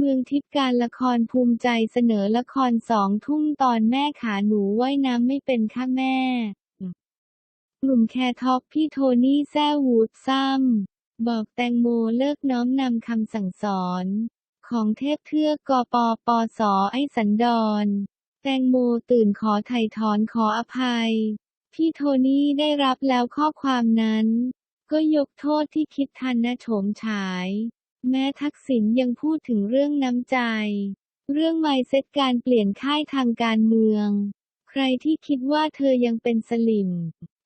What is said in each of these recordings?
เมืองทิพย์การละครภูมิใจเสนอละครสองทุ่มตอนแม่ขาหนูว่ายน้ำไม่เป็นค่ะแม่ กลุ่มแคท็อกพี่โทนี่แซ่วูดซ้ำบอกแตงโมเลิกน้อมนำคำสั่งสอน ของเทพเทือกกปปสไอ้สันดอนแตงโมตื่นขอไถ่ถอนขออภัย พี่โทนี่ได้รับแล้วข้อความนั้น ก็ยกโทษที่คิดทันนะโฉมฉาย แม้ทักษิณยังพูดถึงเรื่องน้ำใจ เรื่องไมเซ็ตการเปลี่ยนค่ายทางการเมือง ใครที่คิดว่าเธอยังเป็นสลิม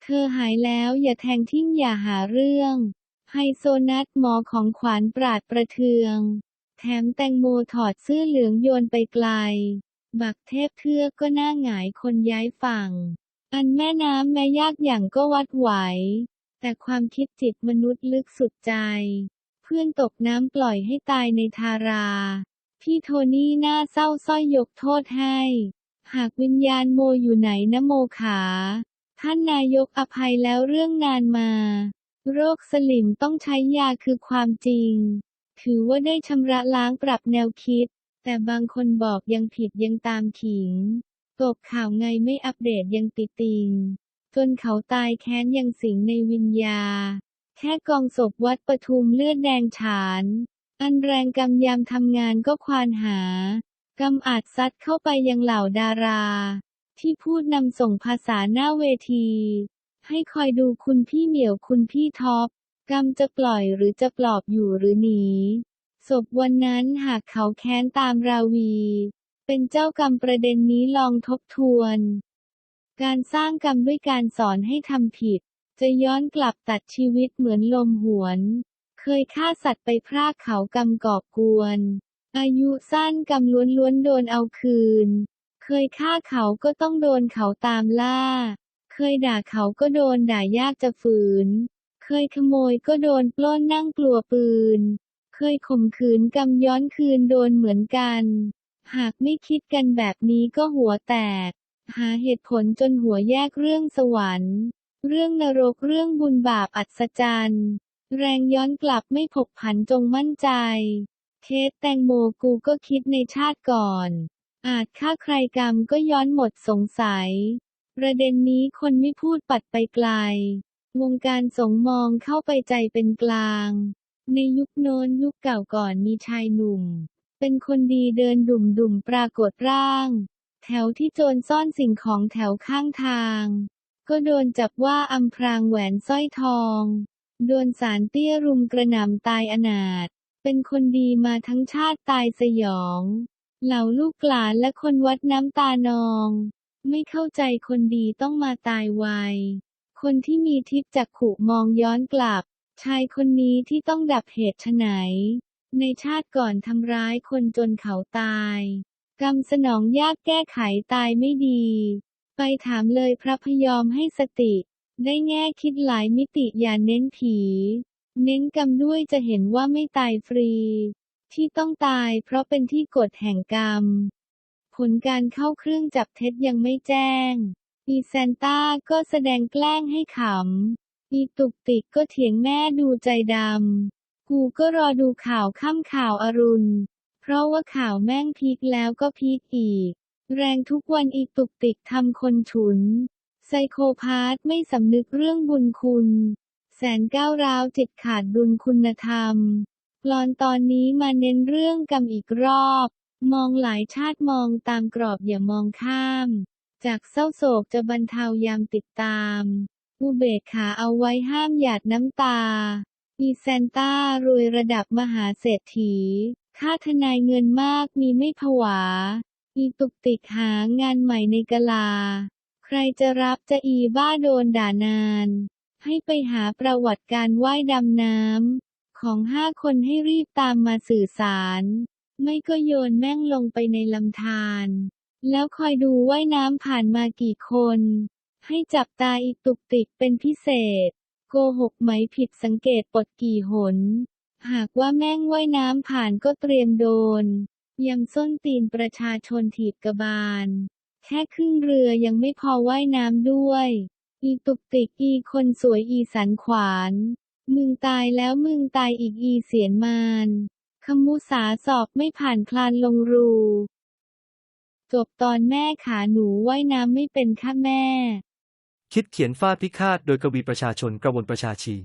เธอหายแล้วอย่าแทงทิ่มอย่าหาเรื่องไฮโซนัทหมอของขวานปราดประเทือง แถมแตงโมถอดเสื้อเหลืองโยนไปไกล บักเทพเทือกก็น่าหงายคนย้ายฝั่ง อันแม่น้ำแม้ยากอย่างก็วัดไหว แต่ความคิดจิตมนุษย์ลึกสุดใจ เพื่อนตกน้ำปล่อยให้ตายในทารา พี่โทนี่หน้าเศร้าสร้อยยกโทษให้ หากวิญญาณโมอยู่ไหนนะโมขา ท่านนายกอภัยแล้วเรื่องงานมา โรคสลิมต้องใช้ยาคือความจริง ถือว่าได้ชำระล้างปรับแนวคิด แต่บางคนบอกยังผิดยังตามขิง ตกข่าวไงไม่อัปเดตยังติติงจนเขาตายแค้นยังสิงในวิญญา ค่กองศพวัดปทุมเลือดแดงฉาน อันแรงกำยำทำงานก็ควานหากำอาจซัดเข้าไปยังเหล่าดารา ที่พูดนำส่งภาษาหน้าเวที ให้คอยดูคุณพี่เหมียวคุณพี่ท็อปกรรมจะปล่อยหรือจะปลอบอยู่หรือหนีศพวันนั้นหากเขาแค้นตามราวี เป็นเจ้ากรรมประเด็นนี้ลองทบทวน การสร้างกรรมด้วยการสอนให้ทำผิด จะย้อนกลับตัดชีวิตเหมือนลมหวน เคยฆ่าสัตว์ไปพรากเขากรรมก่อกวน อายุสั้นกรรมล้วนโดนเอาคืน เคยฆ่าเขาก็ต้องโดนเขาตามล่า เคยด่าเขาก็โดนด่ายากจะฝืน เคยขโมยก็โดนปล้นนั่งกลัวปืน เคยข่มขืนกำย้อนคืนโดนเหมือนกัน หากไม่คิดกันแบบนี้ก็หัวแตก หาเหตุผลจนหัวแยกเรื่องสวรรค์ เรื่องนรกเรื่องบุญบาปอัศจรรย์ แรงย้อนกลับไม่ผกผันจงมั่นใจ เคสแตงโมกูก็คิดในชาติก่อน อาจฆ่าใครกรรมก็ย้อนหมดสงสัย ประเด็นนี้คนไม่พูดปัดไปไกล วงการสงมองเข้าไปใจเป็นกลาง ในยุคโน้นยุคเก่าก่อนมีชายหนุ่ม เป็นคนดีเดินดุ่มดุ่มปรากฏร่าง แถวที่โจรซ่อนสิ่งของแถวข้างทาง ก็โดนจับว่าอำพรางแหวนสร้อยทอง โดนสารเตี้ยรุมกระหน่ำตายอนาถ เป็นคนดีมาทั้งชาติตายสยอง เหล่าลูกหลานและคนวัดน้ำตานอง ไม่เข้าใจคนดีต้องมาตายไว คนที่มีทิพย์จักขุมองย้อนกลับ ชายคนนี้ที่ต้องดับเหตุไฉนในชาติก่อนทำร้ายคนจนเขาตาย กรรมสนองยากแก้ไขตายไม่ดี ไปถามเลยพระพยอมให้สติ ได้แง่คิดหลายมิติอย่าเน้นผี เน้นกรรมด้วยจะเห็นว่าไม่ตายฟรี ที่ต้องตายเพราะเป็นที่กฎแห่งกรรม ผลการเข้าเครื่องจับเท็จยังไม่แจ้ง อีแซนต้าก็แสดงแกล้งให้ขำ อีตุกติกก็เถียงแม่ดูใจดำ กูก็รอดูข่าวค่ำข่าวอรุณ เพราะว่าข่าวแม่งพีคแล้วก็พีคอีก แรงทุกวันอีตุกติกทำคนฉุน ไซโคพาธไม่สำนึกเรื่องบุญคุณ แสนก้าวร้าวจิตขาดดุลคุณธรรมกลอนตอนนี้มาเน้นเรื่องกรรมอีกรอบ มองหลายชาติมองตามกรอบอย่ามองข้าม จากเศร้าโศกจะบรรเทายามติดตาม อุเบกขาเอาไว้ห้ามหยาดน้ำตา อีแซนต้ารวยระดับมหาเศรษฐี ค่าทนายเงินมากมีไม่ผวา อีตุกติกหางานใหม่ในกะลา ใครจะรับจะอีบ้าโดนด่านาน ให้ไปหาประวัติการว่ายดำน้ำ ของห้าคนให้รีบตามมาสื่อสาร ไม่ก็โยนแม่งลงไปในลำธาร แล้วคอยดูว่ายน้ำผ่านมากี่คน ให้จับตาอีตุกติกเป็นพิเศษ โกหกไหมผิดสังเกตปดกี่หน หากว่าแม่งว่ายน้ำผ่านก็เตรียมโดน ยำส้นตีนประชาชนถีบกระบาล แค่ครึ่งเรือยังไม่พอว่ายน้ำด้วย อีตุกติกอีคนสวยอีสันขวาน มึงตายแล้วมึงตายอีกอีเสียนมานขมุสาสอบไม่ผ่านคลานลงรู จบตอนแม่ขาหนูว่ายน้ำไม่เป็นค่ะแม่ คิดเขียนฟาดพิฆาตโดยกวีประชาชนกระวนประชาชี